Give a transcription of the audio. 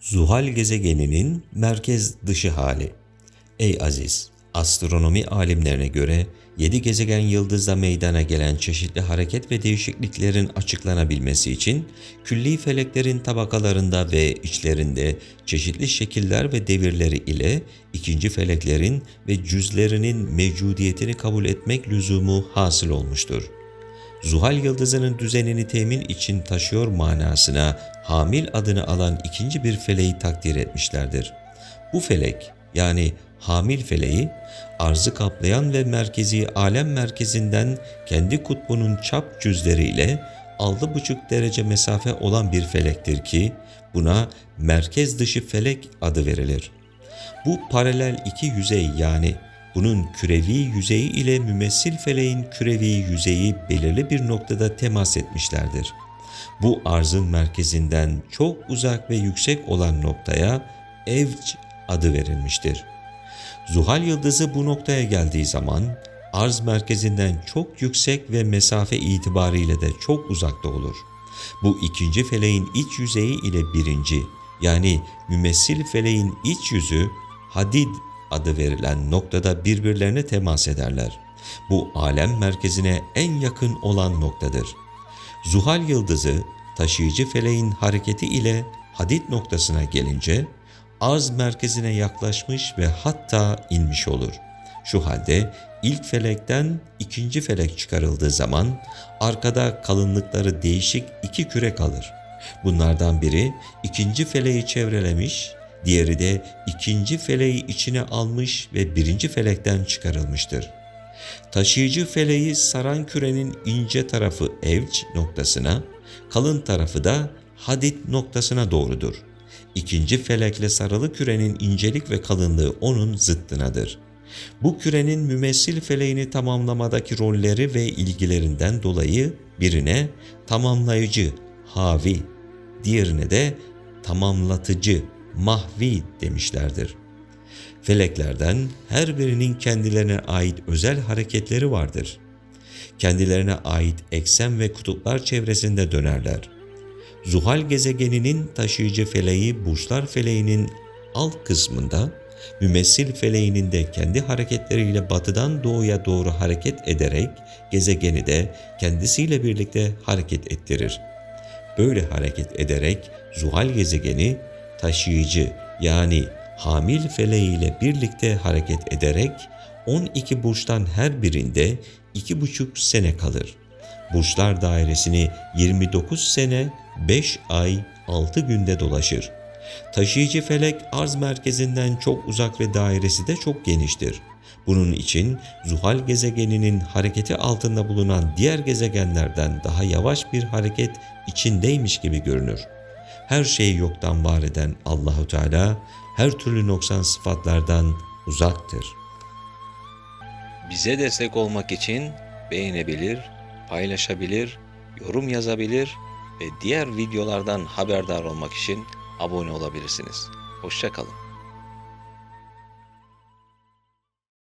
Zuhal gezegeninin merkez dışı hali. Ey aziz, astronomi alimlerine göre 7 gezegen yıldızda meydana gelen çeşitli hareket ve değişikliklerin açıklanabilmesi için külli feleklerin tabakalarında ve içlerinde çeşitli şekiller ve devirleri ile ikinci feleklerin ve cüzlerinin mevcudiyetini kabul etmek lüzumu hasıl olmuştur. Zuhal yıldızının düzenini temin için taşıyor manasına Hamil adını alan ikinci bir feleği takdir etmişlerdir. Bu felek yani Hamil feleği arzı kaplayan ve merkezi alem merkezinden kendi kutbunun çap cüzleriyle 6,5 derece mesafe olan bir felektir ki buna merkez dışı felek adı verilir. Bu paralel iki yüzey yani bunun kürevi yüzeyi ile mümessil feleğin kürevi yüzeyi belirli bir noktada temas etmişlerdir. Bu arzın merkezinden çok uzak ve yüksek olan noktaya Evc adı verilmiştir. Zuhal yıldızı bu noktaya geldiği zaman arz merkezinden çok yüksek ve mesafe itibariyle de çok uzakta olur. Bu ikinci feleğin iç yüzeyi ile birinci yani mümessil feleğin iç yüzü hadid adı verilen noktada birbirlerine temas ederler. Bu alem merkezine en yakın olan noktadır. Zuhal yıldızı taşıyıcı feleğin hareketi ile hadid noktasına gelince arz merkezine yaklaşmış ve hatta inmiş olur. Şu halde ilk felekten ikinci felek çıkarıldığı zaman arkada kalınlıkları değişik iki küre kalır. Bunlardan biri ikinci feleği çevrelemiş, diğeri de ikinci feleği içine almış ve birinci felekten çıkarılmıştır. Taşıyıcı feleği saran kürenin ince tarafı evç noktasına, kalın tarafı da hadit noktasına doğrudur. İkinci felekle sarılı kürenin incelik ve kalınlığı onun zıttınadır. Bu kürenin mümessil feleğini tamamlamadaki rolleri ve ilgilerinden dolayı birine tamamlayıcı, havi, diğerine de tamamlatıcı, mahvi demişlerdir. Feleklerden her birinin kendilerine ait özel hareketleri vardır. Kendilerine ait eksen ve kutuplar çevresinde dönerler. Zuhal gezegeninin taşıyıcı feleği burçlar feleğinin alt kısmında, mümessil feleğinin de kendi hareketleriyle batıdan doğuya doğru hareket ederek gezegeni de kendisiyle birlikte hareket ettirir. Böyle hareket ederek Zuhal gezegeni taşıyıcı yani hamil feleğiyle birlikte hareket ederek 12 burçtan her birinde 2,5 sene kalır. Burçlar dairesini 29 sene 5 ay 6 günde dolaşır. Taşıyıcı felek arz merkezinden çok uzak ve dairesi de çok geniştir. Bunun için Zuhal gezegeninin hareketi altında bulunan diğer gezegenlerden daha yavaş bir hareket içindeymiş gibi görünür. Her şeyi yoktan var eden Allahu Teala her türlü noksan sıfatlardan uzaktır. Bize destek olmak için beğenebilir, paylaşabilir, yorum yazabilir ve diğer videolardan haberdar olmak için abone olabilirsiniz. Hoşçakalın.